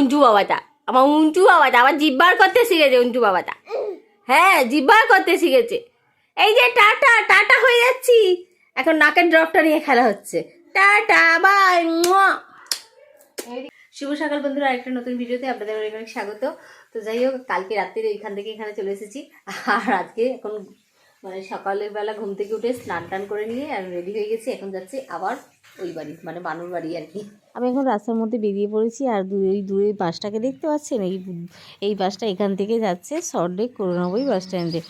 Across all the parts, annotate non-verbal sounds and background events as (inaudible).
আমার উন্টু বাবাটা। আমার উন্টু বাবাটা আবার জিব্বার করতে শিখেছে উন্টু বাবাটা। হ্যাঁ জিব্বার করতে শিখেছে। এই যে টাটা টাটা হয়ে যাচ্ছি। এখন নাকের ড্রপটা নিয়ে খেলা হচ্ছে। টাটা, বাই শুভ সকাল বন্ধুরা, আরেকটা নতুন ভিডিওতে আপনাদের অনেক অনেক স্বাগত। তো যাই হোক, কালকে রাত্রিরে এখান থেকে এখানে চলে এসেছি। আর আজকে এখন মানে সকালের বেলা ঘুম থেকে উঠে স্নান টান করে নিয়ে রেডি হয়ে গেছি। এখন যাচ্ছি আবার ওই বাড়ি মানে বানুর বাড়ি আর কি। আমি এখন রাস্তার মধ্যে বেরিয়ে পড়েছি আর ওই দূরে বাসটাকে দেখতে পাচ্ছেন? এই এই বাসটা এখান থেকে যাচ্ছে সরডেক করোনাবই বাস স্ট্যান্ডে।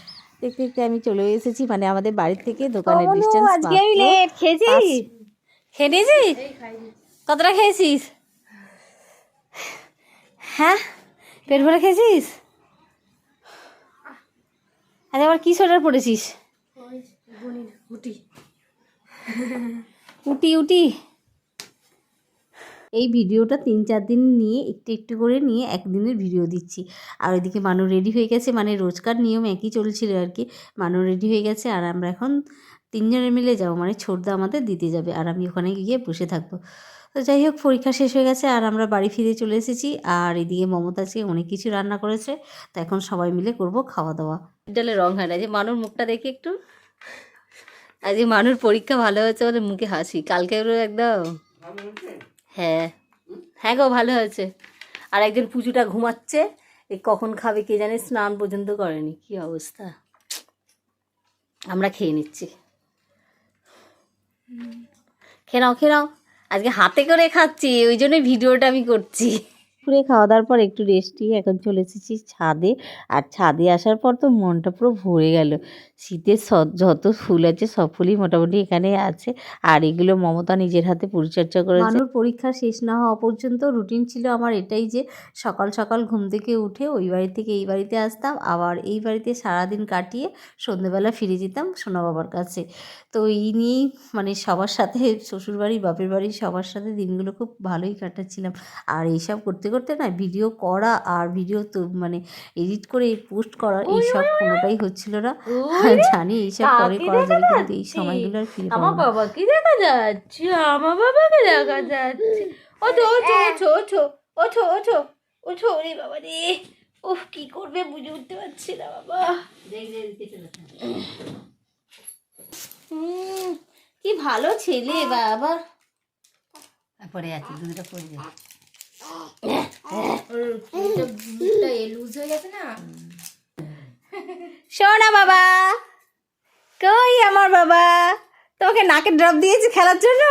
দেখতে দেখতে আমি চলে এসেছি মানে আমাদের বাড়ির থেকে দোকানের ডিস্টেন্স আজকে আমি লেট খেয়েছিস? খেয়ে নিয়েছিস কতটা খেয়েছিস? হ্যাঁ? পেট ভরে খেয়েছিস? আরে আবার কি সোয়েটার পরেছিস উটি উটি। এই ভিডিওটা তিন চার দিন নিয়ে একটু একটু করে নিয়ে একদিনের ভিডিও দিচ্ছি। আর ওইদিকে মানু রেডি হয়ে গেছে মানে রোজকার নিয়ম একই চলছিল আর কি। মানু রেডি হয়ে গেছে আর আমরা এখন তিনজনে মিলে যাব মানে ছোটদা আমাদের দিতে যাবে আর আমি ওখানে গিয়ে বসে থাকব। তো যাই হোক, পরীক্ষা শেষ হয়ে গেছে আর আমরা বাড়ি ফিরে চলে এসেছি আর এদিকে মমতা আজকে অনেক কিছু রান্না করেছে। তো এখন সবাই মিলে করব খাওয়া দাওয়া। ডালে রং হয় না যে মানুর মুখটা দেখে একটু। আজকে মানুষ পরীক্ষা ভালো হয়েছে বলে মুখে হাসি। কালকে একদম। হ্যাঁ। হ্যাঁ গো ভালো হয়েছে। আর একজন পুজোটা ঘুমাচ্ছে এই কখন খাবে কে জানে স্নান পর্যন্ত করেনি। কি অবস্থা? আমরা খেয়ে নিচ্ছি। খেয়ে নাও খেয়ে নাও। আজকে হাতে করে খাচ্ছি ওই জন্যই ভিডিওটা আমি করছি। পুরে খাওয়া দাওয়ার পর একটু রেস্টি এখন চলে এসেছি ছাদে। আর ছাদে আসার পর তো মনটা পুরো ভরে গেল। শীতের যত ফুল আছে সব ফুলই মোটামুটি এখানে আছে। আর এগুলো মমতা নিজের হাতে পরিচর্যা করেছে। মানুষ পরীক্ষা শেষ না হওয়া পর্যন্ত রুটিন ছিল আমার এটাই যে, সকাল সকাল ঘুম থেকে উঠে ওই বাড়ি থেকে এই বাড়িতে আসতাম, আবার এই বাড়িতে সারাদিন কাটিয়ে সন্ধেবেলা ফিরে যেতাম সোনা বাবার কাছে। তো এই নিয়েই মানে সবার সাথে, শ্বশুরবাড়ি, বাপের বাড়ি সবার সাথে দিনগুলো খুব ভালোই কাটাচ্ছিলাম। আর এইসব করতে করতে না ভিডিও করা আর ভিডিও তো মানে এডিট করে পোস্ট করা এইসব কোনোটাই হচ্ছিল না। (laughs) জানি এইসব পরে করা যাবে কিন্তু এই সময়গুলো আর ফিরে পাবো আমার। বাবাকে দেখা যাচ্ছে আমার বাবাকে দেখা (laughs) যাচ্ছে। ওঠো ওঠো ওঠো ওঠো ওঠো ওঠো ওঠো ওরে বাবা রে। উফ কি করবে বুঝে উঠতে পারছি না বাবা। হুম, কি ভালো ছেলে বাবা। পরে আছে দুধটা পড়ে যাবে। হয়ে সোনা বাবা। কই আমার বাবা? তোমাকে নাকে ড্রপ দিয়েছি খেলার জন্য?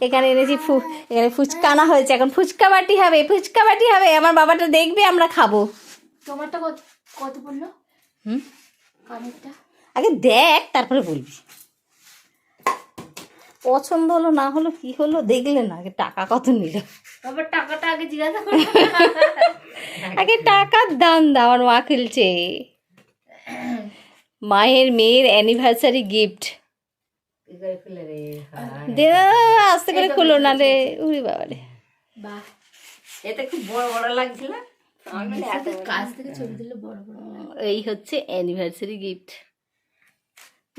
এখানে এনেছি ফু এখানে ফুচকা আনা হয়েছে। এখন ফুচকা বাটি হবে ফুচকা বাটি হবে। আমার বাবাটা দেখবে আমরা খাব। তোমারটা কত হুম? কানেরটা? আগে দেখ তারপরে বলবি। পছন্দ হলো না হলো কি হলো দেখলে না আগে টাকা কত নিল। টাকাটা আগে জিজ্ঞাসা করো। (laughs) আগে টাকার দাম দাও আমার মা খেলছে। মায়ের মেয়ের অ্যানিভার্সারি গিফট দে আস্তে করে খুলো না রে উড়ি বাবা রে বাহ। এটা খুব বড় বড় লাগছিল। বড় এই হচ্ছে অ্যানিভার্সারি গিফট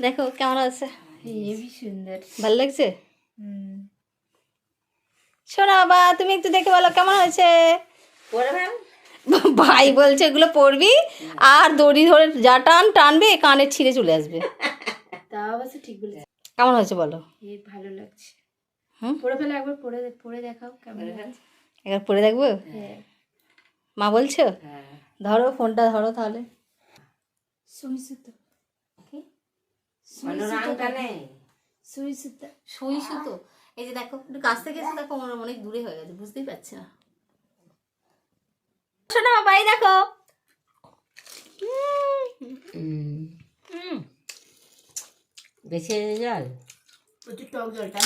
দেখো কেমন আছে? সুন্দর। ভালো লাগছে? হুম। শোনা বাবা তুমি একটু দেখে বলো কেমন হয়েছে? ভাই বলছে এগুলো পরবি আর দড়ি ধরে যা টান টানবে কানে ছিঁড়ে চলে আসবে। তা অবশ্য ঠিক বলেছে। কেমন হয়েছে বলো? এই ভালো লাগছে। হুম? পরে ফেলে একবার পরে পরে দেখাও কেমন একবার পরে দেখব? হ্যাঁ। মা বলছো ধরো ফোনটা ধরো তাহলে। সুই সুতো কি? সুই সুতো সুই সুতো এই যে দেখো একটু কাছ থেকে এসে দেখো মনে অনেক দূরে হয়ে গেছে বুঝতেই পারছি না। শোনো বাবা দেখো। বেছে জল? প্রচুর টক জলটা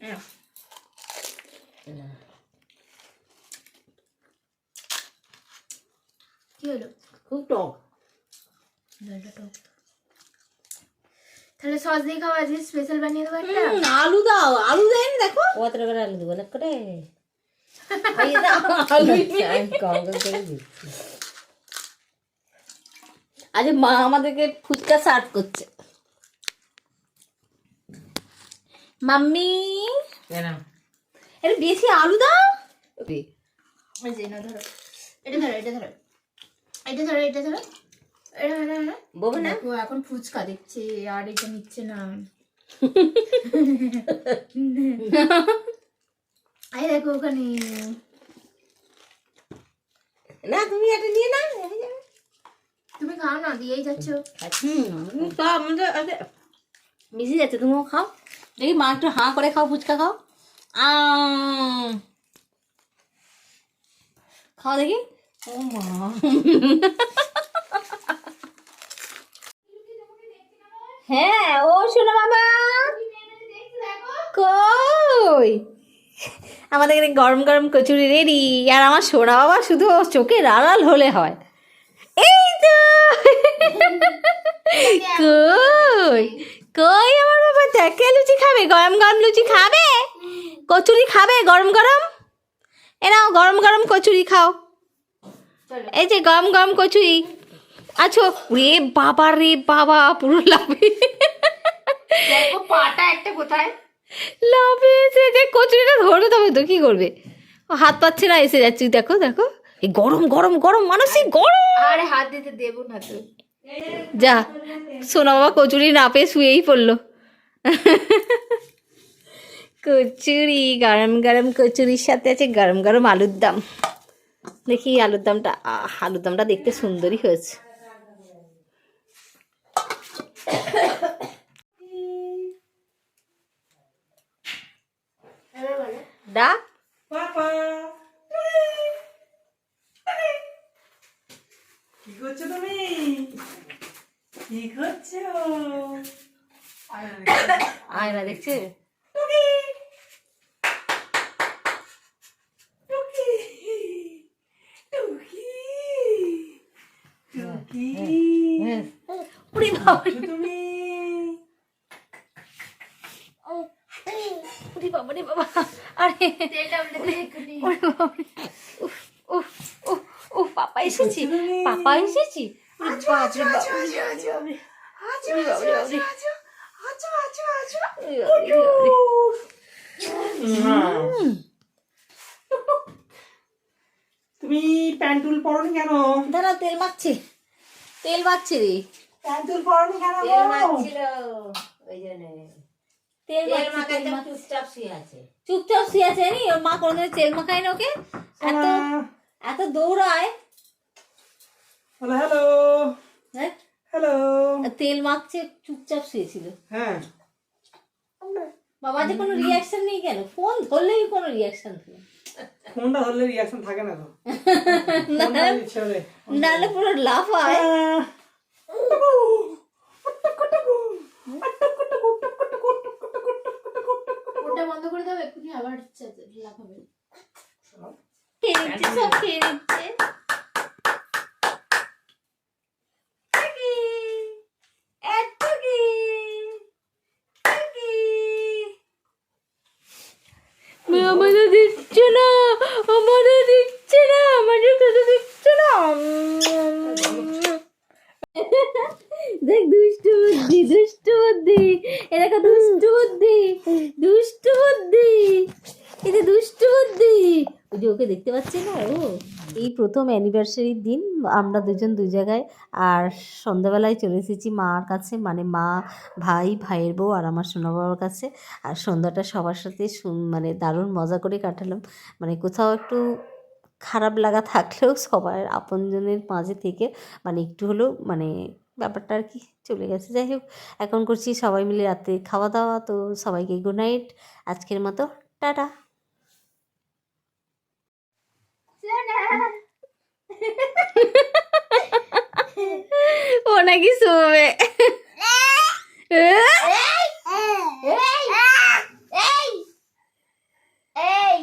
হ্যাঁ কি হলো খুব টক। টক। তাহলে সস দিয়ে খাওয়া আজকে স্পেশাল বানিয়ে দেবো একটা? আলু দাও। আলু দেয়নি দেখো। কত করে আলু দেবো না করে? (laughs) আজ মা আমাদেরকে ফুচকা সার্ভ করছে। মাম্মি? এটা বেশি আলু দাও। এটা ধরো। এটা ধরো এটা ধরো। এটা ধরো এটা ধরো। বলব না? এখন ফুচকা দিচ্ছে আর এটা নিচ্ছে না। (laughs) এই দেখো ওখানে। না তুমি এটা নিয়ে নাও তুমি খাও না দিয়েই যাচ্ছ। আমাদের মিশে যাচ্ছে তুমিও খাও। দেখি মা একটু হাঁ করে খাও ফুচকা খাও। খাও দেখি। হ্যাঁ ও শোনো বাবা কই আমাদের এখানে গরম গরম কচুরি রেডি। আর আমার সোনা বাবা শুধু ওর চোখে লাল হলে হয়। এই তো। কই? কই আমার বাবা? দেখে লুচি খাবে? গরম গরম লুচি খাবে? কচুরি খাবে গরম গরম? এ নাও, গরম গরম কচুরি খাও। এই যে গম গম কচুরি। আছো? রে বাবা রে বাবা পুরো লাভে দেখো পাটা একটা কোথায়? লাভে এসে যে কচুরিটা ধরবে তবে তো কি করবে? হাত পাচ্ছে না এসে যাচ্ছি। দেখো দেখো। এই গরম গরম গরম মানসিক গরম। আরে হাত দিতে দেবো না তো। যা সোনা বাবা কচুরি না পেয়ে শুয়েই পড়ল। কচুরি গরম গরম কচুরির সাথে আছে গরম গরম আলুর দাম। দেখি আলুর দামটা আলুর দামটা দেখতে সুন্দরই হয়েছে। ডাক কি করছ তুমি? কি করছ? আয়না দেখছে টুকি টুকি টুকি ওরে বাবা তুমি ওরে বাবা রে বাবা আরে পাপা এসেছি পাপা এসেছি। তুমি প্যান্টুল পরনি কেন দাঁড়া তেল মাখছে তেল মাখছে রে পরনি কেন তেল মাখছিল ওই জন্য। তেল তেল তেল। চুপচাপ শুয়ে আছে। চুপচাপ শুয়ে আছে জানি ওর মা কোনোদিন তেল মাখায় না ওকে। এত এত দৌড়ায়। Hello hello. হ্যাঁ? হ্যালো। তেল মাখছে চুপচাপ শুয়েছিল। হ্যাঁ। বাবা যে কোনো রিয়াকশন নেই কেন? ফোন ধরলেই কোনো রিয়াকশন নেই। ফোনটা ধরলে রিয়াকশন থাকে না তো। (laughs) ফোনটা ইচ্ছে হলে। নাহলে পুরো লাফায়। ওটা বন্ধ করে দাও এক্ষুনি আবার চা- লাফাবে খেয়ে নিচ্ছে সব খেয়ে নিচ্ছে টুকি, এ টুকি, টুকি। মা আমাদের দিচ্ছে না আমাদের দিচ্ছে না আমাদের খেতে দিচ্ছে না দেখ দুষ্টু বুদ্ধি দুষ্টু বুদ্ধি এ দেখো দুষ্টু বুদ্ধি দুষ্টু বুদ্ধি এই যে দুষ্টু বুদ্ধি ওই যে ওকে দেখতে পাচ্ছি না ও এই প্রথম অ্যানিভার্সারির দিন আমরা দুজন দু জায়গায় আর সন্ধ্যাবেলায় চলে এসেছি মার কাছে মানে মা, ভাই, ভাইয়ের বউ আর আমার সোনা বাবার কাছে। আর সন্ধ্যাটা সবার সাথে মানে দারুণ মজা করে কাটালাম। মানে কোথাও একটু খারাপ লাগা থাকলেও সবার আপনজনের মাঝে থেকে মানে একটু হলেও মানে ব্যাপারটা আর কি চলে গেছে। যাই হোক, এখন করছি সবাই মিলে রাতে খাওয়া দাওয়া। তো সবাইকে গুড নাইট আজকের মতো টাটা। ও নাকি শোবে এই